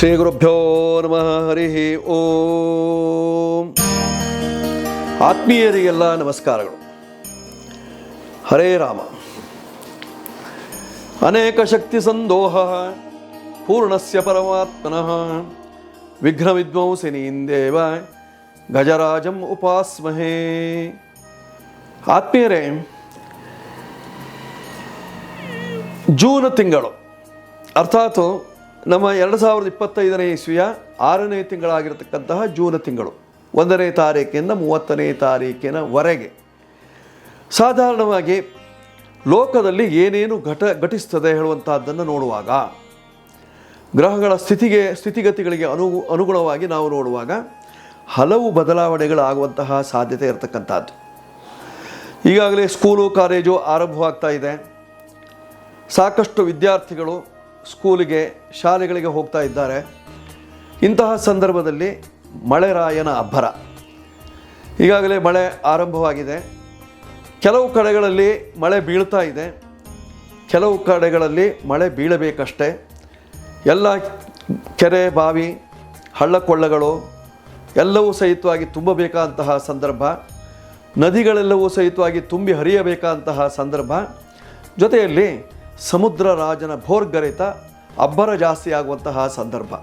ಶ್ರೀ ಗುರುಭ್ಯೋ ನಮಃ, ಹರಿ ಓಂ. ಆತ್ಮೀಯರಿಗೆಲ್ಲ ನಮಸ್ಕಾರಗಳು. ಹರೇ ರಾಮ. ಅನೇಕ ಶಕ್ತಿ ಸಂದೋಹ, ಪೂರ್ಣಸ್ಯ ಪರಮಾತ್ಮನಃ. ವಿಘ್ನ ವಿದ್ವಂಸಿನೀಂದೇವ ಗಜರಾಜಂ ಉಪಾಸ್ಮಹೇ. ಆತ್ಮೀಯರೇ, ಜೂನ್ ತಿಂಗಳು, ಅರ್ಥಾತ್ ನಮ್ಮ ಎರಡು ಸಾವಿರದ ಇಪ್ಪತ್ತೈದನೇ ಇಸ್ವಿಯ ಆರನೇ ತಿಂಗಳಾಗಿರತಕ್ಕಂತಹ ಜೂನ್ ತಿಂಗಳು, ಒಂದನೇ ತಾರೀಕಿಂದ ಮೂವತ್ತನೇ ತಾರೀಕಿನವರೆಗೆ. ಸಾಧಾರಣವಾಗಿ ಲೋಕದಲ್ಲಿ ಏನೇನು ಘಟ ಘಟಿಸ್ತದೆ ಹೇಳುವಂತಹದ್ದನ್ನು ನೋಡುವಾಗ, ಗ್ರಹಗಳ ಸ್ಥಿತಿಗೆ, ಸ್ಥಿತಿಗತಿಗಳಿಗೆ ಅನು, ಅನುಗುಣವಾಗಿ ನಾವು ನೋಡುವಾಗ ಹಲವು ಬದಲಾವಣೆಗಳಾಗುವಂತಹ ಸಾಧ್ಯತೆ ಇರತಕ್ಕಂಥದ್ದು. ಈಗಾಗಲೇ ಸ್ಕೂಲು, ಕಾಲೇಜು ಆರಂಭವಾಗ್ತಾ ಇದೆ. ಸಾಕಷ್ಟು ವಿದ್ಯಾರ್ಥಿಗಳು ಸ್ಕೂಲಿಗೆ, ಶಾಲೆಗಳಿಗೆ ಹೋಗ್ತಾ ಇದ್ದಾರೆ. ಇಂತಹ ಸಂದರ್ಭದಲ್ಲಿ ಮಳೆರಾಯನ ಅಬ್ಬರ. ಈಗಾಗಲೇ ಮಳೆ ಆರಂಭವಾಗಿದೆ. ಕೆಲವು ಕಡೆಗಳಲ್ಲಿ ಮಳೆ ಬೀಳ್ತಾ ಇದೆ. ಕೆಲವು ಕಡೆಗಳಲ್ಲಿ ಮಳೆ ಬೀಳಬೇಕಷ್ಟೇ. ಎಲ್ಲ ಕೆರೆ, ಬಾವಿ, ಹಳ್ಳಕೊಳ್ಳಗಳು ಎಲ್ಲವೂ ಸಹಿತವಾಗಿ ತುಂಬಬೇಕಾದಂತಹ ಸಂದರ್ಭ. ನದಿಗಳೆಲ್ಲವೂ ಸಹಿತವಾಗಿ ತುಂಬಿ ಹರಿಯಬೇಕಾದಂತಹ ಸಂದರ್ಭ. ಜೊತೆಯಲ್ಲಿ ಸಮುದ್ರ ರಾಜನ ಭೋರ್ಗರೆತ ಅಬ್ಬರ ಜಾಸ್ತಿ ಆಗುವಂತಹ ಸಂದರ್ಭ.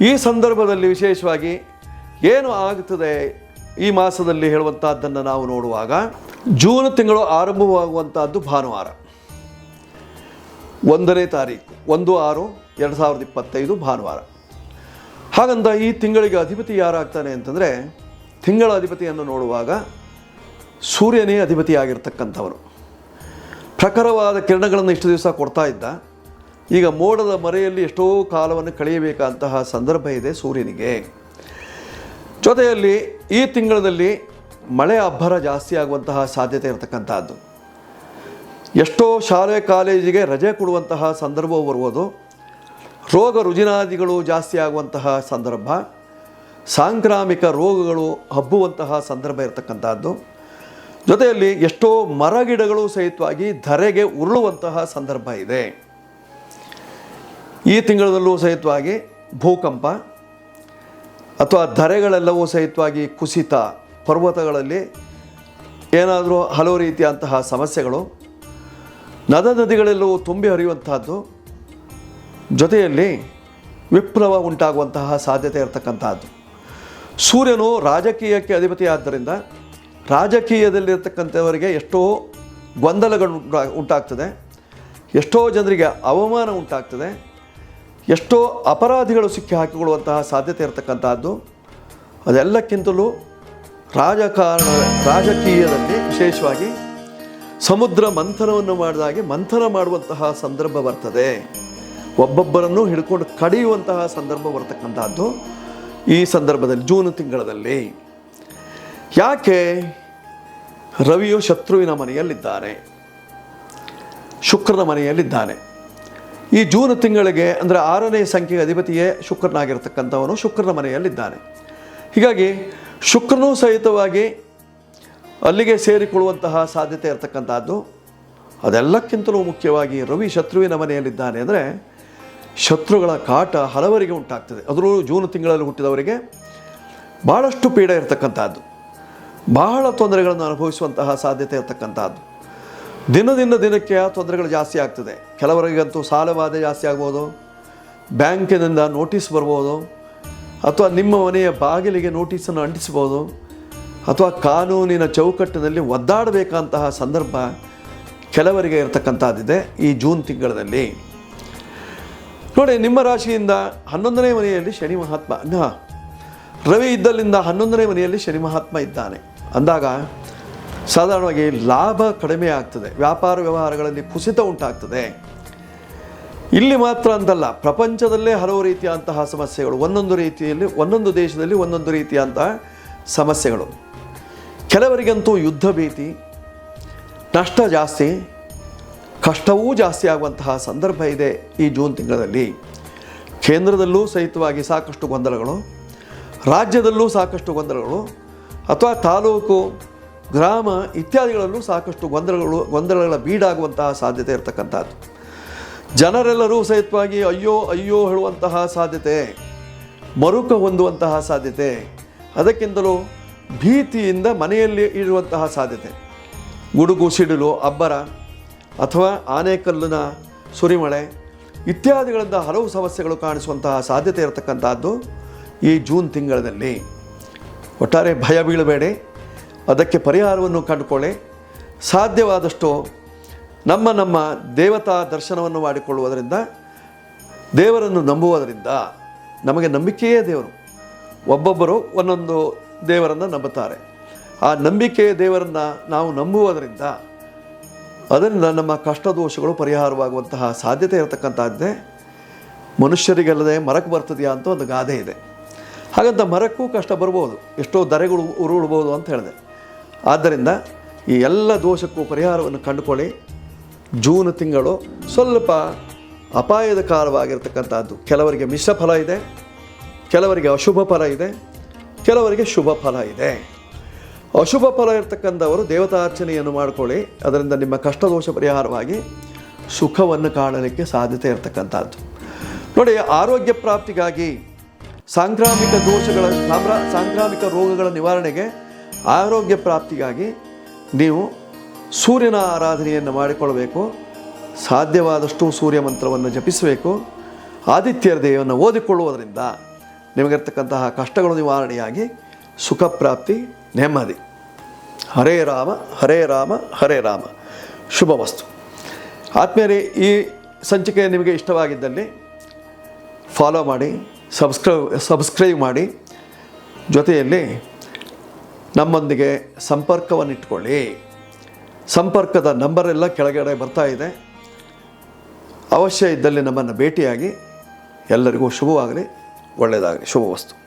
ಈ ಸಂದರ್ಭದಲ್ಲಿ ವಿಶೇಷವಾಗಿ ಏನು ಆಗುತ್ತದೆ ಈ ಮಾಸದಲ್ಲಿ ಹೇಳುವಂತಹದ್ದನ್ನು ನಾವು ನೋಡುವಾಗ ಜೂನ್ ತಿಂಗಳು ಆರಂಭವಾಗುವಂತಹದ್ದು ಭಾನುವಾರ. ಒಂದನೇ ತಾರೀಕು, ಒಂದು ಆರು ಎರಡು ಸಾವಿರದ ಇಪ್ಪತ್ತೈದು ಭಾನುವಾರ. ಹಾಗಂತ ಈ ತಿಂಗಳಿಗೆ ಅಧಿಪತಿ ಯಾರಾಗ್ತಾನೆ ಅಂತಂದರೆ ತಿಂಗಳ ಅಧಿಪತಿಯನ್ನು ನೋಡುವಾಗ ಸೂರ್ಯನೇ ಅಧಿಪತಿಯಾಗಿರ್ತಕ್ಕಂಥವನು. ಪ್ರಖರವಾದ ಕಿರಣಗಳನ್ನು ಇಷ್ಟು ದಿವಸ ಕೊಡ್ತಾ ಇದ್ದ. ಈಗ ಮೋಡದ ಮರೆಯಲ್ಲಿ ಎಷ್ಟೋ ಕಾಲವನ್ನು ಕಳೆಯಬೇಕಂತಹ ಸಂದರ್ಭ ಇದೆ ಸೂರ್ಯನಿಗೆ. ಜೊತೆಯಲ್ಲಿ ಈ ತಿಂಗಳಲ್ಲಿ ಮಳೆ ಅಬ್ಬರ ಜಾಸ್ತಿ ಆಗುವಂತಹ ಸಾಧ್ಯತೆ ಇರತಕ್ಕಂಥದ್ದು. ಎಷ್ಟೋ ಶಾಲೆ ಕಾಲೇಜಿಗೆ ರಜೆ ಕೊಡುವಂತಹ ಸಂದರ್ಭವು ಬರುವುದು. ರೋಗ ರುಜಿನಾದಿಗಳು ಜಾಸ್ತಿ ಆಗುವಂತಹ ಸಂದರ್ಭ. ಸಾಂಕ್ರಾಮಿಕ ರೋಗಗಳು ಹಬ್ಬುವಂತಹ ಸಂದರ್ಭ ಇರತಕ್ಕಂಥದ್ದು. ಜೊತೆಯಲ್ಲಿ ಎಷ್ಟೋ ಮರಗಿಡಗಳು ಸಹಿತವಾಗಿ ಧರೆಗೆ ಉರುಳುವಂತಹ ಸಂದರ್ಭ ಇದೆ. ಈ ತಿಂಗಳಲ್ಲೂ ಸಹಿತವಾಗಿ ಭೂಕಂಪ ಅಥವಾ ಧರೆಗಳೆಲ್ಲವೂ ಸಹಿತವಾಗಿ ಕುಸಿತ ಪರ್ವತಗಳಲ್ಲಿ ಏನಾದರೂ ಹಲವು ರೀತಿಯಂತಹ ಸಮಸ್ಯೆಗಳು, ನದ ನದಿಗಳೆಲ್ಲವೂ ತುಂಬಿ ಹರಿಯುವಂತಹದ್ದು, ಜೊತೆಯಲ್ಲಿ ವಿಪ್ಲವ ಉಂಟಾಗುವಂತಹ ಸಾಧ್ಯತೆ ಇರತಕ್ಕಂಥದ್ದು ಸೂರ್ಯನು ರಾಜಕೀಯಕ್ಕೆ ಅಧಿಪತಿ ಆದ್ದರಿಂದ ರಾಜಕೀಯದಲ್ಲಿರ್ತಕ್ಕಂಥವರಿಗೆ ಎಷ್ಟೋ ಗೊಂದಲಗಳು ಉಂಟಾ- ಉಂಟಾಗ್ತದೆ, ಎಷ್ಟೋ ಜನರಿಗೆ ಅವಮಾನ ಉಂಟಾಗ್ತದೆ, ಎಷ್ಟೋ ಅಪರಾಧಿಗಳು ಸಿಕ್ಕಿ ಹಾಕಿಕೊಳ್ಳುವಂತಹ ಸಾಧ್ಯತೆ ಇರತಕ್ಕಂತಹದ್ದು. ಅದೆಲ್ಲಕ್ಕಿಂತಲೂ ರಾಜಕಾರಣ ರಾಜಕೀಯದಲ್ಲಿ ವಿಶೇಷವಾಗಿ ಸಮುದ್ರ ಮಂಥನವನ್ನು ಮಾಡಿದಾಗೆ ಮಂಥನ ಮಾಡುವಂತಹ ಸಂದರ್ಭ ಬರ್ತದೆ. ಒಬ್ಬೊಬ್ಬರನ್ನು ಹಿಡ್ಕೊಂಡು ಕಡಿಯುವಂತಹ ಸಂದರ್ಭ ಬರ್ತಕ್ಕಂತಹದ್ದು ಈ ಸಂದರ್ಭದಲ್ಲಿ, ಜೂನ್ ತಿಂಗಳಲ್ಲಿ. ಯಾಕೆ ರವಿಯು ಶತ್ರುವಿನ ಮನೆಯಲ್ಲಿದ್ದಾನೆ ಶುಕ್ರನ ಮನೆಯಲ್ಲಿದ್ದಾನೆ. ಈ ಜೂನ್ ತಿಂಗಳಿಗೆ, ಅಂದರೆ ಆರನೇ ಸಂಖ್ಯೆಯ ಅಧಿಪತಿಯೇ ಶುಕ್ರನಾಗಿರ್ತಕ್ಕಂಥವನು ಶುಕ್ರನ ಮನೆಯಲ್ಲಿದ್ದಾನೆ. ಹೀಗಾಗಿ ಶುಕ್ರನೂ ಸಹಿತವಾಗಿ ಅಲ್ಲಿಗೆ ಸೇರಿಕೊಳ್ಳುವಂತಹ ಸಾಧ್ಯತೆ ಇರತಕ್ಕಂಥದ್ದು, ಅದೆಲ್ಲಕ್ಕಿಂತಲೂ ಮುಖ್ಯವಾಗಿ ರವಿ ಶತ್ರುವಿನ ಮನೆಯಲ್ಲಿದ್ದಾನೆ ಅಂದರೆ ಶತ್ರುಗಳ ಕಾಟ ಹಲವರಿಗೆ ಉಂಟಾಗ್ತದೆ. ಅದರಲ್ಲೂ ಜೂನ್ ತಿಂಗಳಲ್ಲಿ ಹುಟ್ಟಿದವರಿಗೆ ಭಾಳಷ್ಟು ಪೀಡೆ ಇರತಕ್ಕಂಥದ್ದು. ಬಹಳ ತೊಂದರೆಗಳನ್ನು ಅನುಭವಿಸುವಂತಹ ಸಾಧ್ಯತೆ ಇರತಕ್ಕಂಥದ್ದು ದಿನದಿಂದ ದಿನಕ್ಕೆ ತೊಂದರೆಗಳು ಜಾಸ್ತಿ ಆಗ್ತದೆ. ಕೆಲವರಿಗಂತೂ ಸಾಲವಾದೆ ಜಾಸ್ತಿ ಆಗ್ಬೋದು. ಬ್ಯಾಂಕಿನಿಂದ ನೋಟಿಸ್ ಬರ್ಬೋದು. ಅಥವಾ ನಿಮ್ಮ ಮನೆಯ ಬಾಗಿಲಿಗೆ ನೋಟಿಸನ್ನು ಅಂಟಿಸ್ಬೋದು. ಅಥವಾ ಕಾನೂನಿನ ಚೌಕಟ್ಟಿನಲ್ಲಿ ಒದ್ದಾಡಬೇಕಂತಹ ಸಂದರ್ಭ ಕೆಲವರಿಗೆ ಇರತಕ್ಕಂಥದ್ದಿದೆ ಈ ಜೂನ್ ತಿಂಗಳಲ್ಲಿ. ನೋಡಿ, ನಿಮ್ಮ ರಾಶಿಯಿಂದ ಹನ್ನೊಂದನೇ ಮನೆಯಲ್ಲಿ ಶನಿ ಮಹಾತ್ಮ. ರವಿ ಇದ್ದಲ್ಲಿಂದ ಹನ್ನೊಂದನೇ ಮನೆಯಲ್ಲಿ ಶನಿ ಮಹಾತ್ಮ ಇದ್ದಾನೆ. ಅಂದಾಗ ಸಾಧಾರಣವಾಗಿ ಲಾಭ ಕಡಿಮೆ ಆಗ್ತದೆ. ವ್ಯಾಪಾರ ವ್ಯವಹಾರಗಳಲ್ಲಿ ಕುಸಿತ ಉಂಟಾಗ್ತದೆ. ಇಲ್ಲಿ ಮಾತ್ರ ಅಂತಲ್ಲ, ಪ್ರಪಂಚದಲ್ಲೇ ಹಲವು ರೀತಿಯಂತಹ ಸಮಸ್ಯೆಗಳು, ಒಂದೊಂದು ರೀತಿಯಲ್ಲಿ, ಒಂದೊಂದು ದೇಶದಲ್ಲಿ ಒಂದೊಂದು ರೀತಿಯಂತಹ ಸಮಸ್ಯೆಗಳು. ಕೆಲವರಿಗಂತೂ ಯುದ್ಧ ಭೀತಿ, ನಷ್ಟ ಜಾಸ್ತಿ, ಕಷ್ಟವೂ ಜಾಸ್ತಿ ಆಗುವಂತಹ ಸಂದರ್ಭ ಇದೆ ಈ ಜೂನ್ ತಿಂಗಳಲ್ಲಿ. ಕೇಂದ್ರದಲ್ಲೂ ಸಹಿತವಾಗಿ ಸಾಕಷ್ಟು ಗೊಂದಲಗಳು, ರಾಜ್ಯದಲ್ಲೂ ಸಾಕಷ್ಟು ಗೊಂದಲಗಳು ಅಥವಾ ತಾಲೂಕು, ಗ್ರಾಮ ಇತ್ಯಾದಿಗಳಲ್ಲೂ ಸಾಕಷ್ಟು ಗೊಂದಲಗಳು, ಗೊಂದಲಗಳ ಬೀಡಾಗುವಂತಹ ಸಾಧ್ಯತೆ ಇರತಕ್ಕಂಥದ್ದು. ಜನರೆಲ್ಲರೂ ಸಹಿತವಾಗಿ ಅಯ್ಯೋ ಅಯ್ಯೋ ಹೇಳುವಂತಹ ಸಾಧ್ಯತೆ, ಮರುಕ ಹೊಂದುವಂತಹ ಸಾಧ್ಯತೆ, ಅದಕ್ಕಿಂತಲೂ ಭೀತಿಯಿಂದ ಮನೆಯಲ್ಲಿ ಇರುವಂತಹ ಸಾಧ್ಯತೆ. ಗುಡುಗು, ಸಿಡಿಲು, ಅಬ್ಬರ ಅಥವಾ ಆನೆಕಲ್ಲಿನ ಸುರಿಮಳೆ ಇತ್ಯಾದಿಗಳಿಂದ ಹಲವು ಸಮಸ್ಯೆಗಳು ಕಾಣಿಸುವಂತಹ ಸಾಧ್ಯತೆ ಇರತಕ್ಕಂಥದ್ದು ಈ ಜೂನ್ ತಿಂಗಳಲ್ಲಿ. ಒಟ್ಟಾರೆ ಭಯ ಬೀಳಬೇಡಿ. ಅದಕ್ಕೆ ಪರಿಹಾರವನ್ನು ಕಂಡುಕೊಳ್ಳಿ. ಸಾಧ್ಯವಾದಷ್ಟು ನಮ್ಮ ನಮ್ಮ ದೇವತಾ ದರ್ಶನವನ್ನು ಮಾಡಿಕೊಳ್ಳುವುದರಿಂದ, ದೇವರನ್ನು ನಂಬುವುದರಿಂದ ನಮಗೆ ನಂಬಿಕೆಯೇ ದೇವರು. ಒಬ್ಬೊಬ್ಬರು ಒಂದೊಂದು ದೇವರನ್ನು ನಂಬುತ್ತಾರೆ. ಆ ನಂಬಿಕೆಯ ದೇವರನ್ನು ನಾವು ನಂಬುವುದರಿಂದ ಅದರಿಂದ ನಮ್ಮ ಕಷ್ಟ ದೋಷಗಳು ಪರಿಹಾರವಾಗುವಂತಹ ಸಾಧ್ಯತೆ ಇರತಕ್ಕಂಥದ್ದೇ. ಮನುಷ್ಯರಿಗಲ್ಲದೆ ಮರಕ್ಕೆ ಬರ್ತದೆಯಾ ಅಂತ ಒಂದು ಗಾದೆ ಇದೆ. ಹಾಗಂತ ಮರಕ್ಕೂ ಕಷ್ಟ ಬರ್ಬೋದು, ಎಷ್ಟೋ ದರೆಗಳು ಉರುಳ್ಬೋದು ಅಂತ ಹೇಳಿದೆ. ಆದ್ದರಿಂದ ಈ ಎಲ್ಲ ದೋಷಕ್ಕೂ ಪರಿಹಾರವನ್ನು ಕಂಡುಕೊಳ್ಳಿ. ಜೂನ್ ತಿಂಗಳು ಸ್ವಲ್ಪ ಅಪಾಯದ ಕಾಲವಾಗಿರ್ತಕ್ಕಂಥದ್ದು. ಕೆಲವರಿಗೆ ಮಿಶ್ರ ಫಲ ಇದೆ, ಕೆಲವರಿಗೆ ಅಶುಭ ಫಲ ಇದೆ, ಕೆಲವರಿಗೆ ಶುಭ ಫಲ ಇದೆ. ಅಶುಭ ಫಲ ಇರ್ತಕ್ಕಂಥವರು ದೇವತಾರ್ಚನೆಯನ್ನು ಮಾಡಿಕೊಳ್ಳಿ. ಅದರಿಂದ ನಿಮ್ಮ ಕಷ್ಟ ದೋಷ ಪರಿಹಾರವಾಗಿ ಸುಖವನ್ನು ಕಾಣಲಿಕ್ಕೆ ಸಾಧ್ಯತೆ ಇರತಕ್ಕಂಥದ್ದು. ನೋಡಿ, ಆರೋಗ್ಯ ಪ್ರಾಪ್ತಿಗಾಗಿ ಸಾಂಕ್ರಾಮಿಕ ದೋಷಗಳ ಸಾಮ್ರ ಸಾಂಕ್ರಾಮಿಕ ರೋಗಗಳ ನಿವಾರಣೆಗೆ ಆರೋಗ್ಯ ಪ್ರಾಪ್ತಿಗಾಗಿ ನೀವು ಸೂರ್ಯನ ಆರಾಧನೆಯನ್ನು ಮಾಡಿಕೊಳ್ಳಬೇಕು. ಸಾಧ್ಯವಾದಷ್ಟು ಸೂರ್ಯ ಮಂತ್ರವನ್ನು ಜಪಿಸಬೇಕು. ಆದಿತ್ಯರ ದೇವವನ್ನು ಓದಿಕೊಳ್ಳುವುದರಿಂದ ನಿಮಗಿರ್ತಕ್ಕಂತಹ ಕಷ್ಟಗಳು ನಿವಾರಣೆಯಾಗಿ ಸುಖ ಪ್ರಾಪ್ತಿ ನೆಮ್ಮದಿ. ಹರೇ ರಾಮ ಹರೇ ರಾಮ ಹರೇ ರಾಮ. ಶುಭ ವಸ್ತು. ಆತ್ಮೀಯರೇ, ಈ ಸಂಚಿಕೆ ನಿಮಗೆ ಇಷ್ಟವಾಗಿದ್ದಲ್ಲಿ ಫಾಲೋ ಮಾಡಿ. ಸಬ್ಸ್ಕ್ರೈಬ್ ಸಬ್ಸ್ಕ್ರೈಬ್ ಮಾಡಿ ಜೊತೆಯಲ್ಲಿ ನಮ್ಮೊಂದಿಗೆ ಸಂಪರ್ಕವನ್ನು ಇಟ್ಕೊಳ್ಳಿ ಸಂಪರ್ಕದ ನಂಬರೆಲ್ಲ ಕೆಳಗಡೆ ಬರ್ತಾ ಇದೆ. ಅವಶ್ಯ ಇದ್ದಲ್ಲಿ ನಮ್ಮನ್ನು ಭೇಟಿಯಾಗಿ ಎಲ್ಲರಿಗೂ ಶುಭವಾಗಲಿ, ಒಳ್ಳೆಯದಾಗಲಿ ಶುಭ ವಸ್ತು